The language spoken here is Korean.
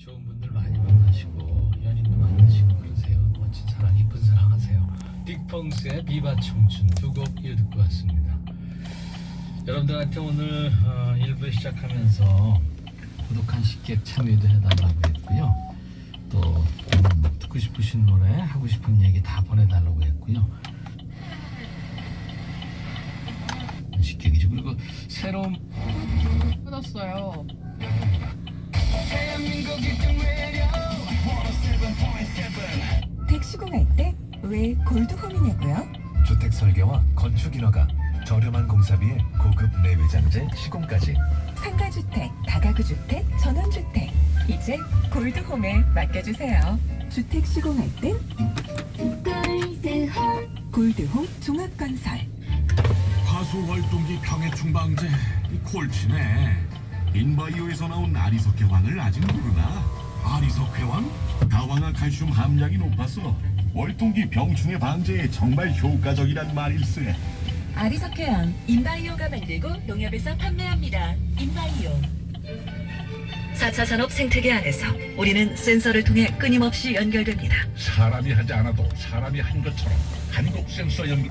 좋은 분들 많이 만나시고 연인도 만나시고 그러세요. 멋진 사랑, 이쁜 사랑 하세요. 딕펑스의 비바 청춘 두 곡 이어 듣고 왔습니다. 여러분들한테 오늘 어, 1부 시작하면서 구독한 식객 참여도 해달라고 했고요. 또 음, 듣고 싶으신 노래, 하고 싶은 얘기 다 보내달라고 했고요. 식객이죠. 그리고 새로운 끊었어요. 택시공할 때왜 골드홈이냐고요? 주택 설계와 건축 인허가, 저렴한 공사비에 고급 내외장재 시공까지. 상가주택, 다가구주택, 전원주택. 이제 골드홈에 맡겨주세요. 주택 시공할 땐 골드홈 골드홈 종합건설. 화수 월동기 병해충 방제. 이 콜치네 인바이오에서 나온 아리석 회왕을 아직 모르나? 아리석 회왕? 다왕화 칼슘 함량이 높아서 월동기 병충해 방제에 정말 효과적이란 말일세 아리석회왕 인바이오가 만들고 농협에서 판매합니다. 인바이오. 4차 산업 생태계 안에서 우리는 센서를 통해 끊임없이 연결됩니다. 사람이 하지 않아도 사람이 한 것처럼 한국 센서 연결